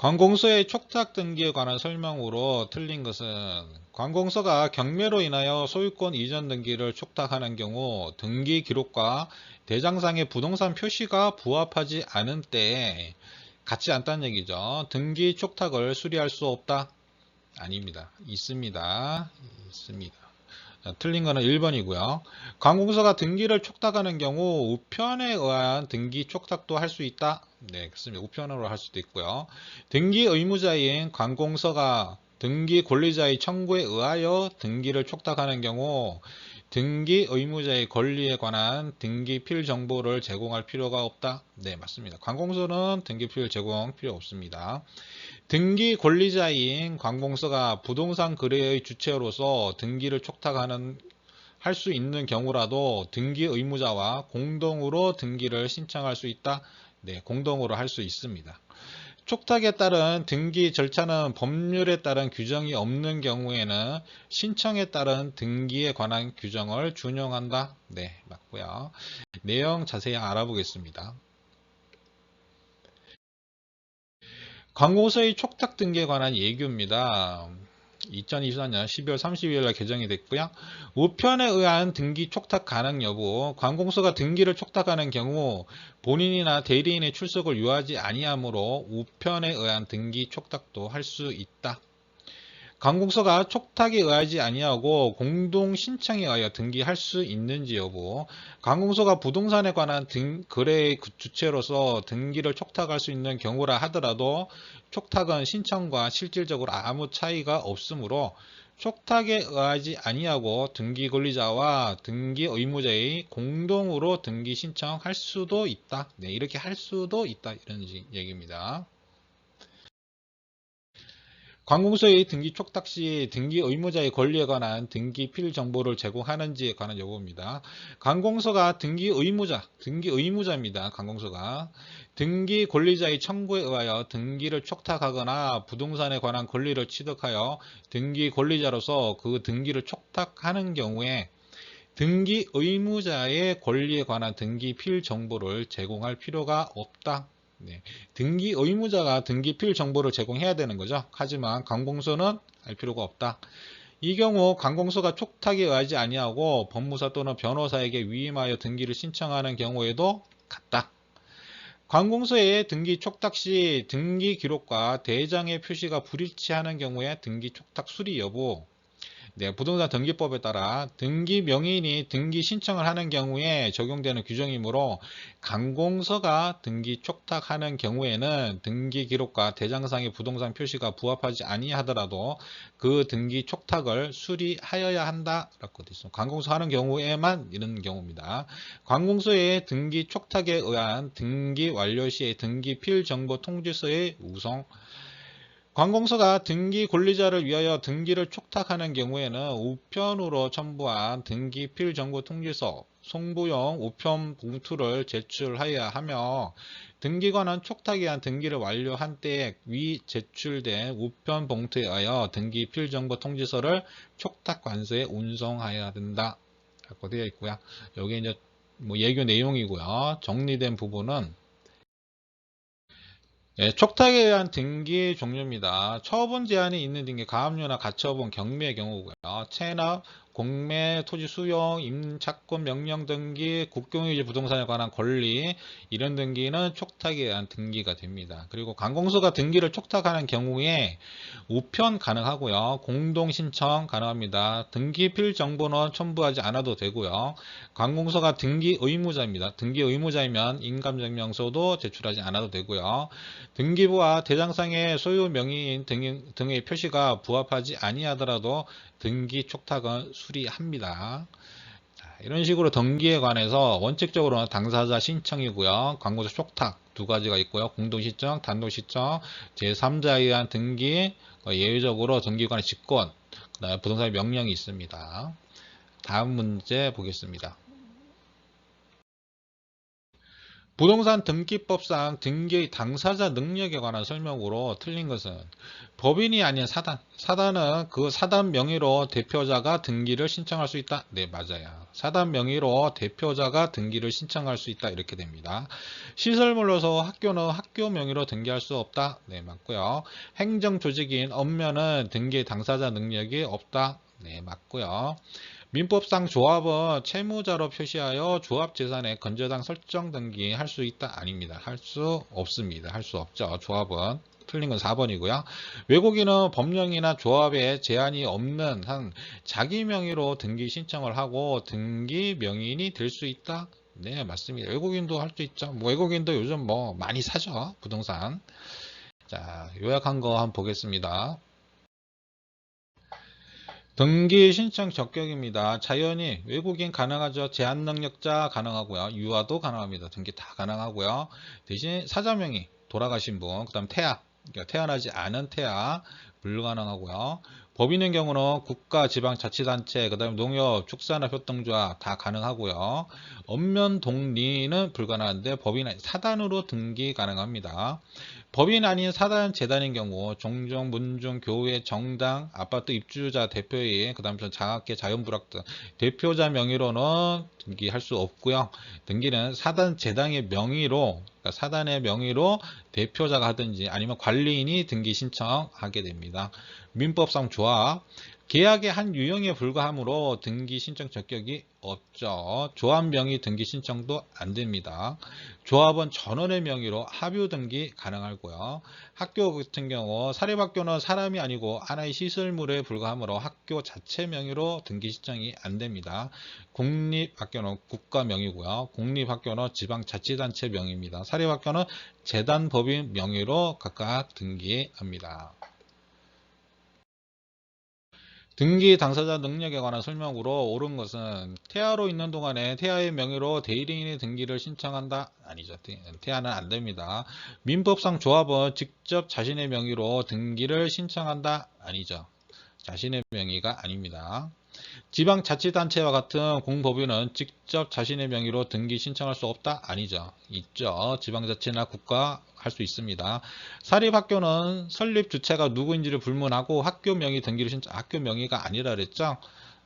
관공서의 촉탁 등기에 관한 설명으로 틀린 것은 관공서가 경매로 인하여 소유권 이전 등기를 촉탁하는 경우 등기 기록과 대장상의 부동산 표시가 부합하지 않은 때에 같지 않다는 얘기죠. 등기 촉탁을 수리할 수 없다? 아닙니다. 있습니다. 있습니다. 자, 틀린 거는 1번이고요. 관공서가 등기를 촉탁하는 경우 우편에 의한 등기 촉탁도 할 수 있다. 네, 그렇습니다. 우편으로 할 수도 있고요. 등기 의무자인 관공서가 등기 권리자의 청구에 의하여 등기를 촉탁하는 경우 등기 의무자의 권리에 관한 등기필 정보를 제공할 필요가 없다. 네, 맞습니다. 관공서는 등기필 제공 필요 없습니다. 등기 권리자인 관공서가 부동산 거래의 주체로서 등기를 촉탁하는 할 수 있는 경우라도 등기 의무자와 공동으로 등기를 신청할 수 있다. 네, 공동으로 할 수 있습니다. 촉탁에 따른 등기 절차는 법률에 따른 규정이 없는 경우에는 신청에 따른 등기에 관한 규정을 준용한다. 네, 맞고요. 내용 자세히 알아보겠습니다. 관공서의 촉탁 등기에 관한 예규입니다. 2024년 12월 30일 날 개정이 됐고요. 우편에 의한 등기 촉탁 가능 여부, 관공서가 등기를 촉탁하는 경우 본인이나 대리인의 출석을 요하지 아니하므로 우편에 의한 등기 촉탁도 할 수 있다. 관공서가 촉탁에 의하지 아니하고 공동 신청에 의하여 등기할 수 있는지 여부, 관공서가 부동산에 관한 등, 거래의 그 주체로서 등기를 촉탁할 수 있는 경우라 하더라도 촉탁은 신청과 실질적으로 아무 차이가 없으므로 촉탁에 의하지 아니하고 등기 권리자와 등기 의무자의 공동으로 등기 신청할 수도 있다. 네, 이렇게 할 수도 있다. 이런 얘기입니다. 관공서의 등기 촉탁 시 등기 의무자의 권리에 관한 등기 필 정보를 제공하는지에 관한 여부입니다. 관공서가 등기 의무자, 등기 의무자입니다. 관공서가 등기 권리자의 청구에 의하여 등기를 촉탁하거나 부동산에 관한 권리를 취득하여 등기 권리자로서 그 등기를 촉탁하는 경우에 등기 의무자의 권리에 관한 등기 필 정보를 제공할 필요가 없다. 네. 등기 의무자가 등기필 정보를 제공해야 되는 거죠. 하지만 관공서는 할 필요가 없다. 이 경우 관공서가 촉탁에 의하지 아니하고 법무사 또는 변호사에게 위임하여 등기를 신청하는 경우에도 같다. 관공서의 등기 촉탁 시 등기 기록과 대장의 표시가 불일치하는 경우에 등기 촉탁 수리 여부, 네, 부동산 등기법에 따라 등기 명의인이 등기 신청을 하는 경우에 적용되는 규정이므로 관공서가 등기 촉탁하는 경우에는 등기 기록과 대장상의 부동산 표시가 부합하지 아니하더라도 그 등기 촉탁을 수리하여야 한다라고 되어 있습니다. 관공서 하는 경우에만 이런 경우입니다. 관공서의 등기 촉탁에 의한 등기 완료 시의 등기 필 정보 통지서의 우성 관공서가 등기 권리자를 위하여 등기를 촉탁하는 경우에는 우편으로 첨부한 등기필 정보 통지서, 송부용 우편 봉투를 제출하여야 하며 등기관은 촉탁에 의한 등기를 완료한 때에 위 제출된 우편 봉투에 의하여 등기필 정보 통지서를 촉탁 관서에 운송하여야 된다. 라고 되어 있고요. 여기 이제 뭐 예교 내용이고요. 정리된 부분은 예, 촉탁에 의한 등기 종류입니다. 처분 제한이 있는 등기 가압류나 가처분 경매의 경우고요. 체납, 공매, 토지 수용, 임차권 명령 등기, 국경유지 부동산에 관한 권리 이런 등기는 촉탁에 의한 등기가 됩니다. 그리고 관공서가 등기를 촉탁하는 경우에 우편 가능하고요. 공동 신청 가능합니다. 등기 필 정보는 첨부하지 않아도 되고요. 관공서가 등기 의무자입니다. 등기 의무자이면 인감증명서도 제출하지 않아도 되고요. 등기부와 대장상의 소유 명의인 등의 표시가 부합하지 아니하더라도 등기 촉탁은 수리합니다. 이런 식으로 등기에 관해서 원칙적으로는 당사자 신청이고요. 광고자 촉탁 두 가지가 있고요. 공동시청, 단독시청, 제3자에 의한 등기, 예외적으로 등기관의 직권, 부동산의 명령이 있습니다. 다음 문제 보겠습니다. 부동산 등기법상 등기 당사자 능력에 관한 설명으로 틀린 것은 법인이 아닌 사단. 사단은 그 사단 명의로 대표자가 등기를 신청할 수 있다. 네, 맞아요. 사단 명의로 대표자가 등기를 신청할 수 있다. 이렇게 됩니다. 시설물로서 학교는 학교 명의로 등기할 수 없다. 네, 맞고요. 행정조직인 업면은 등기 당사자 능력이 없다. 네, 맞고요. 민법상 조합은 채무자로 표시하여 조합 재산의 건저당 설정 등기 할 수 있다 아닙니다. 할 수 없습니다. 할 수 없죠. 조합은 틀린 건 4번이고요. 외국인은 법령이나 조합에 제한이 없는 한 자기 명의로 등기 신청을 하고 등기 명의인이 될 수 있다. 네, 맞습니다. 외국인도 할 수 있죠. 뭐 외국인도 요즘 뭐 많이 사죠. 부동산. 자, 요약한 거 한번 보겠습니다. 등기 신청 적격입니다. 자연인, 외국인 가능하죠. 제한 능력자 가능하고요. 유아도 가능합니다. 등기 다 가능하고요. 대신 사자명이 돌아가신 분, 그 다음 태아, 그러니까 태어나지 않은 태아 불가능하고요. 법인의 경우는 국가, 지방, 자치단체, 그 다음에 농협, 축산업 협동조합 다 가능하고요. 업면 동리는 불가능한데 법인 사단으로 등기 가능합니다. 법인 아닌 사단 재단인 경우 종종, 문중, 교회, 정당, 아파트 입주자 대표인, 그 다음 장학계, 자연부락 등 대표자 명의로는 등기할 수 없고요. 등기는 사단 재단의 명의로 그러니까 사단의 명의로 대표자가 하든지 아니면 관리인이 등기 신청하게 됩니다. 민법상 조합 계약의 한 유형에 불과하므로 등기 신청 적격이 없죠. 조합 명의 등기 신청도 안 됩니다. 조합은 전원의 명의로 합유 등기 가능하고요. 학교 같은 경우 사립학교는 사람이 아니고 하나의 시설물에 불과하므로 학교 자체 명의로 등기 신청이 안 됩니다. 국립학교는 국가 명의고요. 공립학교는 지방자치단체 명의입니다. 사립학교는 재단 법인 명의로 각각 등기합니다. 등기 당사자 능력에 관한 설명으로 옳은 것은 태아로 있는 동안에 태아의 명의로 대리인의 등기를 신청한다? 아니죠. 태아는 안 됩니다. 민법상 조합은 직접 자신의 명의로 등기를 신청한다? 아니죠. 자신의 명의가 아닙니다. 지방자치단체와 같은 공법인은 직접 자신의 명의로 등기 신청할 수 없다? 아니죠. 있죠. 지방자치나 국가 할 수 있습니다. 사립학교는 설립 주체가 누구인지를 불문하고 학교 명의 등기를 신청, 학교 명의가 아니라 그랬죠.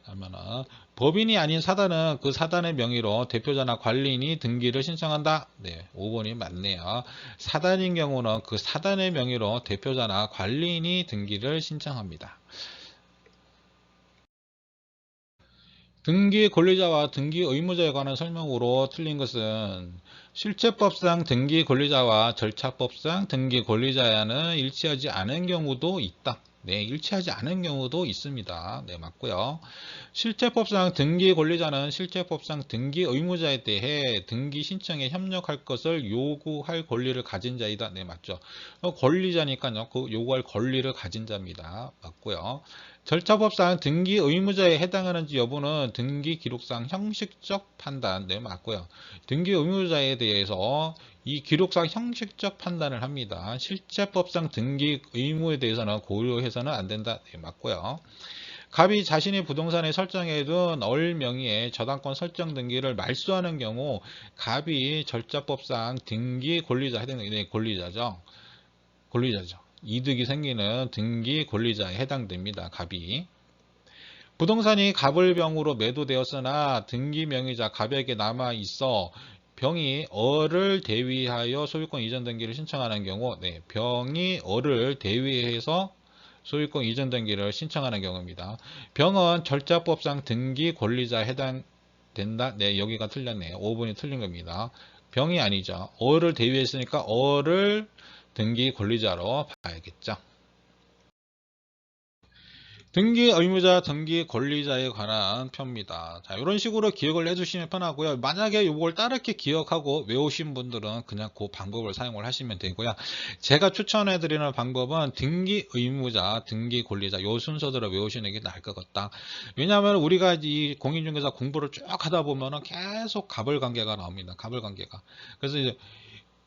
그러면은 법인이 아닌 사단은 그 사단의 명의로 대표자나 관리인이 등기를 신청한다. 네, 5번이 맞네요. 사단인 경우는 그 사단의 명의로 대표자나 관리인이 등기를 신청합니다. 등기 권리자와 등기 의무자에 관한 설명으로 틀린 것은 실체법상 등기 권리자와 절차법상 등기 권리자와는 일치하지 않은 경우도 있다. 네, 일치하지 않은 경우도 있습니다. 네, 맞고요. 실체법상 등기 권리자는 실체법상 등기 의무자에 대해 등기 신청에 협력할 것을 요구할 권리를 가진 자이다. 네, 맞죠. 어, 권리자니까요. 그 요구할 권리를 가진 자입니다. 맞고요. 절차법상 등기 의무자에 해당하는지 여부는 등기 기록상 형식적 판단, 네, 맞고요. 등기 의무자에 대해서 이 기록상 형식적 판단을 합니다. 실제법상 등기 의무에 대해서는 고려해서는 안 된다, 네, 맞고요. 갑이 자신의 부동산에 설정해둔 얼 명의의 저당권 설정 등기를 말소하는 경우 갑이 절차법상 등기 권리자 해당 네, 권리자죠. 권리자죠. 이득이 생기는 등기 권리자에 해당됩니다. 갑이. 부동산이 갑을 병으로 매도되었으나 등기 명의자 갑에게 남아 있어 병이 어를 대위하여 소유권 이전 등기를 신청하는 경우 네, 병이 어를 대위해서 소유권 이전 등기를 신청하는 경우입니다. 병은 절차법상 등기 권리자에 해당된다. 네, 여기가 틀렸네요. 5번이 틀린 겁니다. 병이 아니죠. 어를 대위했으니까 어를 등기 권리자로 봐야겠죠. 등기 의무자, 등기 권리자에 관한 표입니다. 자, 이런 식으로 기억을 해주시면 편하고요. 만약에 이걸 따르게 기억하고 외우신 분들은 그냥 그 방법을 사용을 하시면 되고요. 제가 추천해드리는 방법은 등기 의무자, 등기 권리자 요 순서대로 외우시는 게 나을 것 같다. 왜냐하면 우리가 이 공인중개사 공부를 쭉 하다 보면은 계속 갑을 관계가 나옵니다. 갑을 관계가. 그래서 이제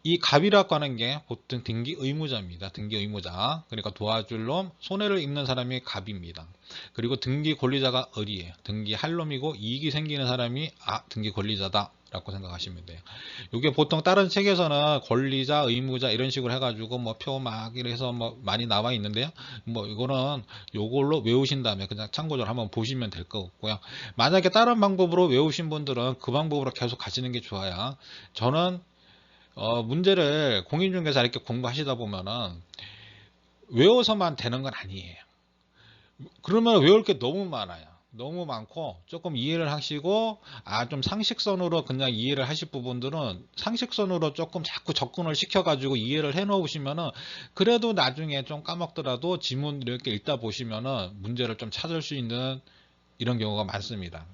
이 갑이라고 하는 게 보통 등기 의무자입니다. 등기 의무자. 그러니까 도와줄 놈, 손해를 입는 사람이 갑입니다. 그리고 등기 권리자가 을이에요. 등기 할 놈이고 이익이 생기는 사람이 아 등기 권리자다. 라고 생각하시면 돼요. 이게 보통 다른 책에서는 권리자, 의무자 이런 식으로 해가지고 뭐 표막 이래서 뭐 많이 나와 있는데요. 뭐 이거는 요걸로 외우신 다음에 그냥 참고적으로 한번 보시면 될 것 같고요. 만약에 다른 방법으로 외우신 분들은 그 방법으로 계속 가시는 게 좋아요. 저는 어, 문제를 공인중개사 이렇게 공부하시다 보면은 외워서만 되는 건 아니에요. 그러면 외울 게 너무 많아요. 너무 많고 조금 이해를 하시고 아 좀 상식선으로 그냥 이해를 하실 부분들은 상식선으로 조금 자꾸 접근을 시켜 가지고 이해를 해 놓으시면은 그래도 나중에 좀 까먹더라도 지문 이렇게 읽다 보시면은 문제를 좀 찾을 수 있는 이런 경우가 많습니다.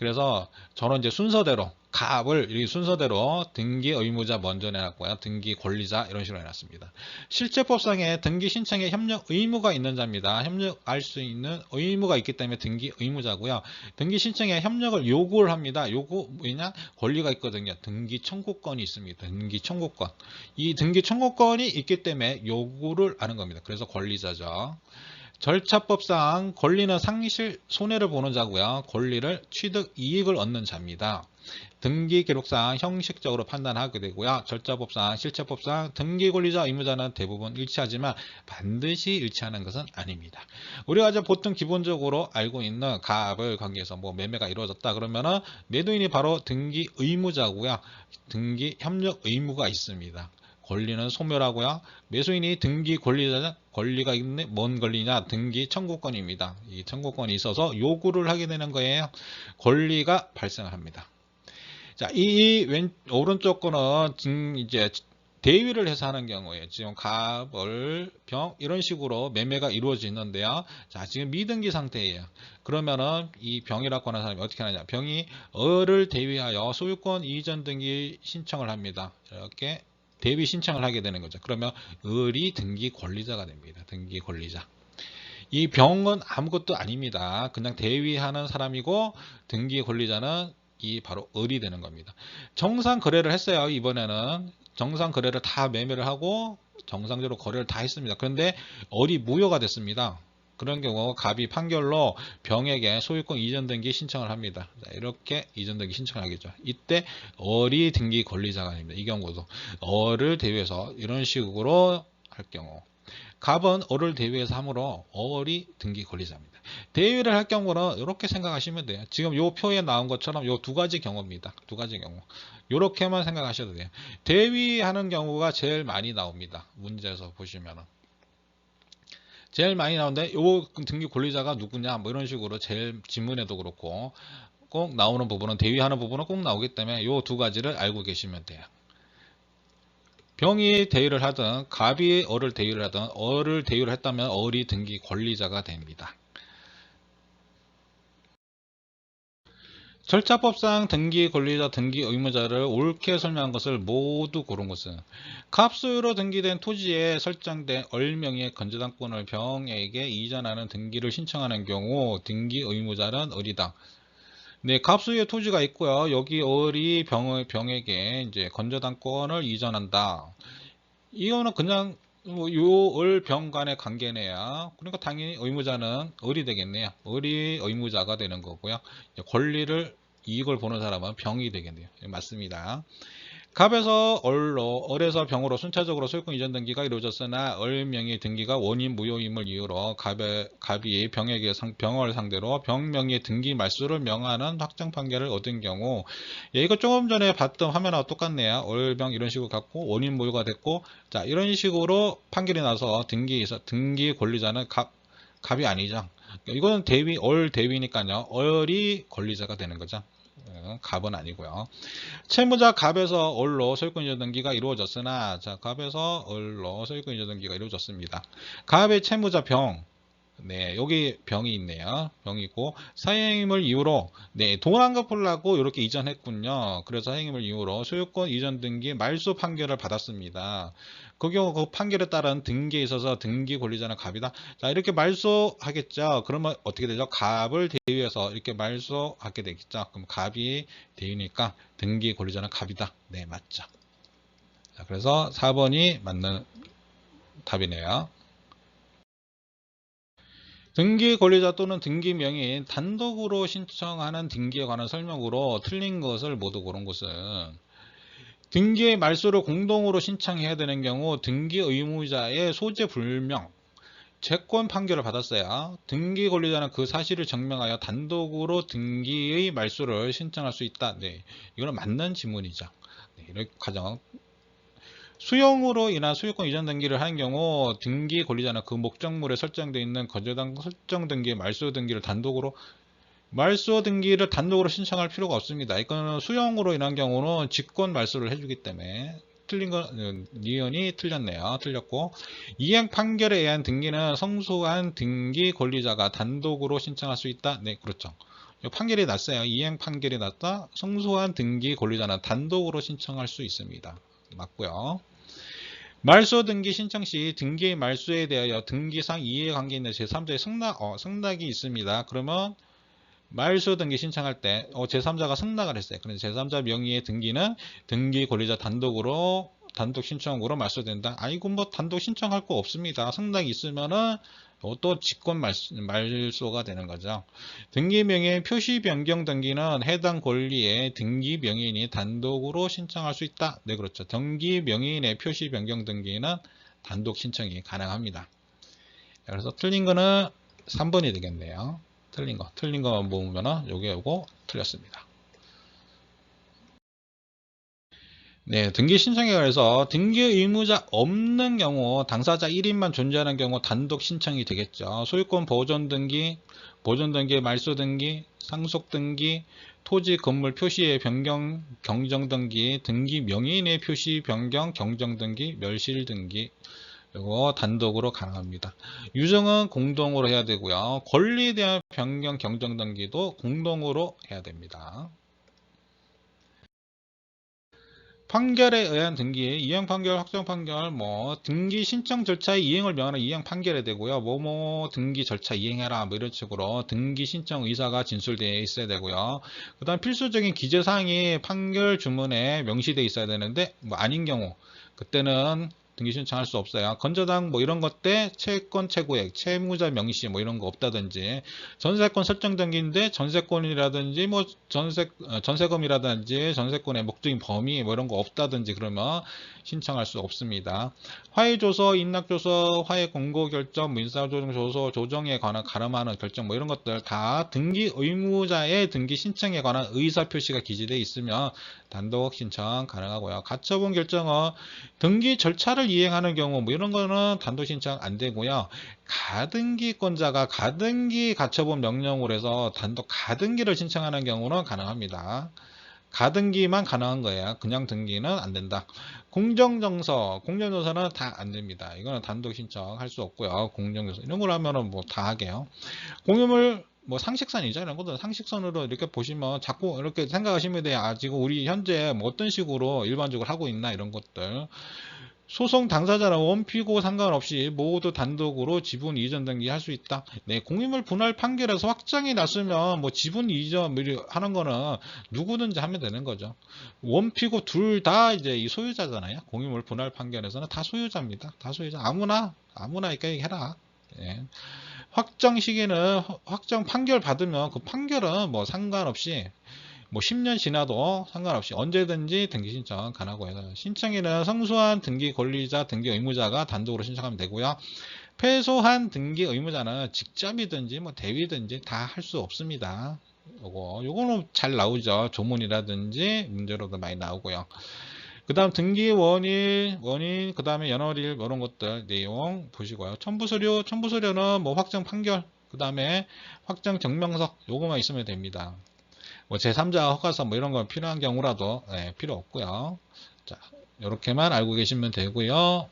그래서 저는 이제 순서대로 갑을 이 순서대로 등기 의무자 먼저 내놨고요. 등기 권리자 이런 식으로 해놨습니다. 실제법상에 등기 신청에 협력 의무가 있는 자입니다. 협력할 수 있는 의무가 있기 때문에 등기 의무자고요. 등기 신청에 협력을 요구를 합니다. 요구 뭐냐 권리가 있거든요. 등기 청구권이 있습니다. 등기 청구권. 이 등기 청구권이 있기 때문에 요구를 하는 겁니다. 그래서 권리자죠. 절차법상 권리는 상실 손해를 보는 자고요. 권리를 취득 이익을 얻는 자입니다. 등기 기록상 형식적으로 판단하게 되고요. 절차법상, 실체법상 등기 권리자 의무자는 대부분 일치하지만 반드시 일치하는 것은 아닙니다. 우리가 이제 보통 기본적으로 알고 있는 가압을 관계해서 뭐 매매가 이루어졌다 그러면은 매도인이 바로 등기 의무자고요. 등기 협력 의무가 있습니다. 권리는 소멸하고요. 매수인이 등기 권리자 권리가 있는 뭔 권리냐 등기 청구권입니다. 이 청구권이 있어서 요구를 하게 되는 거예요. 권리가 발생을 합니다. 자, 이 왼, 오른쪽 거는 이제 대위를 해서 하는 경우에 지금 갑, 을, 병 이런 식으로 매매가 이루어지는데요. 자, 지금 미등기 상태예요. 그러면은 이 병이라고 하는 사람이 어떻게 하느냐? 병이 을을 대위하여 소유권 이전 등기 신청을 합니다. 이렇게 대위 신청을 하게 되는 거죠. 그러면 을이 등기 권리자가 됩니다. 등기 권리자. 이 병은 아무것도 아닙니다. 그냥 대위하는 사람이고 등기 권리자는 이 바로 을이 되는 겁니다. 정상 거래를 했어요. 이번에는 정상 거래를 다 매매를 하고 정상적으로 거래를 다 했습니다. 그런데 을이 무효가 됐습니다. 그런 경우 갑이 판결로 병에게 소유권 이전 등기 신청을 합니다. 자, 이렇게 이전 등기 신청을 하겠죠. 이때 을이 등기 권리자가 됩니다. 이 경우도 을을 대위해서 이런 식으로 할 경우 갑은 을을 대위해서 함으로 을이 등기 권리자입니다. 대위를 할 경우는 이렇게 생각하시면 돼요. 지금 요 표에 나온 것처럼 요두 가지 경우입니다. 두 가지 경우. 이렇게만 생각하셔도 돼요. 대위하는 경우가 제일 많이 나옵니다. 문제에서 보시면은. 제일 많이 나오는데 요 등기 권리자가 누구냐 뭐 이런 식으로 제일 지문에도 그렇고 꼭 나오는 부분은 대위하는 부분은 꼭 나오기 때문에 요 두 가지를 알고 계시면 돼요. 병이 대위를 하든 갑이 어를 대위를 하든 어를 대위를 했다면 어리 등기 권리자가 됩니다. 절차법상 등기 권리자 등기 의무자를 옳게 설명한 것을 모두 고른 것은 갑수유로 등기된 토지에 설정된 얼명의 건조당권을 병에게 이전하는 등기를 신청하는 경우 등기 의무자는 을이다. 네, 갑수유의 토지가 있고요. 여기 을이 병, 병에게 이제 건조당권을 이전한다. 이거는 그냥 뭐 요을 병 간의 관계네요. 그러니까 당연히 의무자는 을이 되겠네요. 을이 의무자가 되는 거고요. 권리를 이익을 보는 사람은 병이 되겠네요. 예, 맞습니다. 갑에서 얼로, 얼에서 병으로 순차적으로 소유권 이전 등기가 이루어졌으나 얼명의 등기가 원인 무효임을 이유로 갑의, 갑이 병에게 상, 병을 상대로 병명의 등기 말수를 명하는 확정 판결을 얻은 경우 예, 이거 조금 전에 봤던 화면하고 똑같네요. 얼병 이런 식으로 갖고 원인 무효가 됐고 자 이런 식으로 판결이 나서 등기에서 등기 권리자는 갑, 갑이 아니죠. 이거는 대위, 얼 대위니까요. 얼이 권리자가 되는 거죠. 어, 갑은 아니고요. 채무자 갑에서 얼로 소유권 이전 등기가 이루어졌으나 자 갑에서 얼로 소유권 이전 등기가 이루어졌습니다. 갑의 채무자 병 네, 여기 병이 있네요. 병이 있고 사행임을 이유로 네, 돈안 갚으려고 이렇게 이전했군요. 그래서 사행임을 이유로 소유권 이전 등기 말소 판결을 받았습니다. 그 경우 그 판결에 따른 등기에 있어서 등기 권리자는 갑이다. 자, 이렇게 말소하겠죠. 그러면 어떻게 되죠? 갑을 대위해서 이렇게 말소하게 되겠죠. 그럼 갑이 대위니까 등기 권리자는 갑이다. 네, 맞죠. 자, 그래서 4번이 맞는 답이네요. 등기 권리자 또는 등기 명의인 단독으로 신청하는 등기에 관한 설명으로 틀린 것을 모두 고른 것은 등기의 말소를 공동으로 신청해야 되는 경우 등기 의무자의 소재 불명 채권 판결을 받았어요. 등기 권리자는 그 사실을 증명하여 단독으로 등기의 말소를 신청할 수 있다. 네, 이거는 맞는 지문이죠. 네, 이렇게 가정 수용으로 인한 소유권 이전 등기를 하는 경우 등기 권리자는 그 목적물에 설정되어 있는 거저당 설정 등기, 말소 등기를 단독으로 말소 등기를 단독으로 신청할 필요가 없습니다. 이거는 수용으로 인한 경우는 직권 말소를 해주기 때문에 틀린 건 니은이 틀렸네요. 틀렸고 이행 판결에 의한 등기는 성소한 등기 권리자가 단독으로 신청할 수 있다. 네, 그렇죠. 판결이 났어요. 이행 판결이 났다. 성소한 등기 권리자는 단독으로 신청할 수 있습니다. 맞고요. 말소 등기 신청 시 등기 말소에 대하여 등기상 이해관계 있는 제3자의 승낙, 어, 승낙이 있습니다. 그러면 말소 등기 신청할 때 어, 제3자가 승낙을 했어요. 그래서 제3자 명의의 등기는 등기 권리자 단독으로 단독 신청으로 말소된다. 아이고 뭐 단독 신청할 거 없습니다. 승낙이 있으면은 어, 또 직권 말소가 되는 거죠. 등기 명의 표시 변경 등기는 해당 권리의 등기 명의인이 단독으로 신청할 수 있다. 네 그렇죠. 등기 명의인의 표시 변경 등기는 단독 신청이 가능합니다. 그래서 틀린 거는 3번이 되겠네요. 틀린 거. 틀린 거만 모으면은 요게 요거 틀렸습니다. 네, 등기 신청에 관해서 등기 의무자 없는 경우 당사자 1인만 존재하는 경우 단독 신청이 되겠죠. 소유권 보존 등기, 보존 등기, 말소 등기, 상속 등기, 토지 건물 표시의 변경, 경정 등기, 등기 명의인의 표시 변경, 경정 등기, 멸실 등기 이거 단독으로 가능합니다. 유정은 공동으로 해야 되고요. 권리에 대한 변경 경정 등기도 공동으로 해야 됩니다. 판결에 의한 등기, 이행 판결, 확정 판결, 뭐 등기 신청 절차의 이행을 명하는 이행 판결에 되고요. 뭐뭐 등기 절차 이행해라 뭐 이런 식으로 등기 신청 의사가 진술되어 있어야 되고요. 그 다음 필수적인 기재 사항이 판결 주문에 명시되어 있어야 되는데 뭐 아닌 경우 그때는 등기 신청할 수 없어요. 건저당 뭐 이런 것 때 채권 채고액, 채무자 명시 뭐 이런 거 없다든지 전세권 설정 등기인데 전세권이라든지 뭐 전세 어, 전세금이라든지 전세권의 목적인 범위 뭐 이런 거 없다든지 그러면 신청할 수 없습니다. 화해 조서, 인락 조서, 화해 공고 결정, 민사 조정 조서, 조정에 관한 가름하는 결정 뭐 이런 것들 다 등기 의무자의 등기 신청에 관한 의사 표시가 기재되어 있으면 단독 신청 가능하고요. 가처분 결정은 등기 절차를 이행하는 경우 뭐 이런 거는 단독 신청 안 되고요. 가등기권자가 가등기 가처분 명령으로 해서 단독 가등기를 신청하는 경우는 가능합니다. 가등기만 가능한 거예요. 그냥 등기는 안 된다. 공정정서, 공정정서는 다 안 됩니다. 이거는 단독 신청할 수 없고요. 공정정서 이런 걸 하면은 뭐 다 하게요. 공유물 뭐 상식선이죠. 이런 것도 상식선으로 이렇게 보시면 자꾸 이렇게 생각하시면 돼요. 아, 지금 우리 현재 뭐 어떤 식으로 일반적으로 하고 있나 이런 것들. 소송 당사자나 원피고 상관없이 모두 단독으로 지분 이전 등기 할 수 있다. 네, 공유물 분할 판결에서 확정이 났으면 뭐 지분 이전 하는 거는 누구든지 하면 되는 거죠. 원피고 둘 다 이제 이 소유자잖아요. 공유물 분할 판결에서는 다 소유자입니다. 다 소유자. 아무나 아무나 이렇게 해라. 예. 확정 시기는 확정 판결 받으면 그 판결은 뭐 상관없이 뭐 10년 지나도 상관없이 언제든지 등기 신청 가능하고 신청에는 성소한 등기 권리자, 등기 의무자가 단독으로 신청하면 되고요. 패소한 등기 의무자는 직접이든지 뭐 대위든지 다 할 수 없습니다. 요거 요거는 잘 나오죠. 조문이라든지 문제로도 많이 나오고요. 그 다음 등기 원일, 원인, 그 다음에 연월일 뭐 이런 것들 내용 보시고요. 첨부서류, 첨부서류는 뭐 확정 판결, 그 다음에 확정 증명서 요거만 있으면 됩니다. 뭐 제3자 허가서 뭐 이런 거 필요한 경우라도 네, 필요 없고요. 자, 이렇게만 알고 계시면 되고요.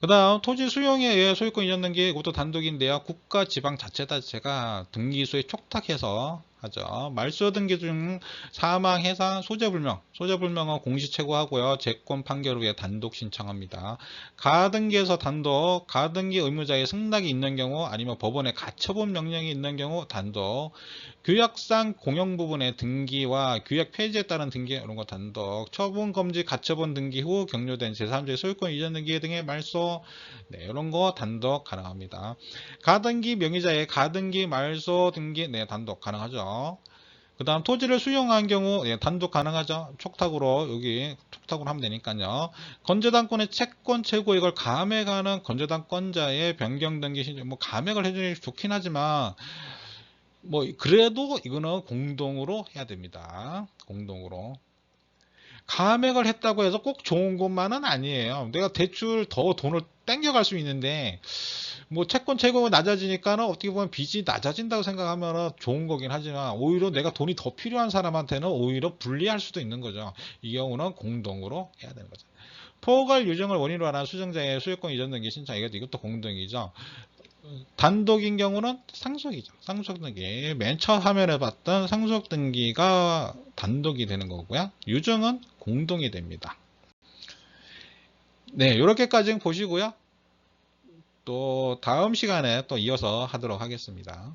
그 다음 토지 수용에 의해 소유권 이전 등기 이것도 단독인데요. 국가 지방 자체 자체가 등기소에 촉탁해서 하죠. 말소 등기 중 사망, 해산, 소재불명. 소재불명은 공시최고하고요. 재권 판결 후에 단독 신청합니다. 가등기에서 단독, 가등기 의무자의 승낙이 있는 경우 아니면 법원의 가처분 명령이 있는 경우 단독, 규약상 공영 부분의 등기와 규약 폐지에 따른 등기 이런 거 단독, 처분 금지 가처분 등기 후 격려된 제3자 소유권 이전 등기 등의 말소 네, 이런 거 단독 가능합니다. 가등기 명의자의 가등기 말소 등기 네, 단독 가능하죠. 그 다음 토지를 수용한 경우 예, 단독 가능하죠. 촉탁으로 여기 촉탁으로 하면 되니까요. 건재당권의 채권 최고 이걸 감액하는 건재당권자의 변경 등기 신청 뭐 감액을 해주니 좋긴 하지만 뭐 그래도 이거는 공동으로 해야 됩니다. 공동으로. 감액을 했다고 해서 꼭 좋은 것만은 아니에요. 내가 대출 더 돈을 땡겨갈 수 있는데 뭐 채권 최고가 낮아지니까는 어떻게 보면 빚이 낮아진다고 생각하면 좋은 거긴 하지만 오히려 내가 돈이 더 필요한 사람한테는 오히려 불리할 수도 있는 거죠. 이 경우는 공동으로 해야 되는 거죠. 포괄 유정을 원인으로 하는 수정자의 수요권 이전 등기 신청 이것도 공동이죠. 단독인 경우는 상속이죠. 상속 등기. 맨 처음 화면에 봤던 상속 등기가 단독이 되는 거고요. 유정은 공동이 됩니다. 네, 이렇게까지 보시고요. 또 다음 시간에 또 이어서 하도록 하겠습니다.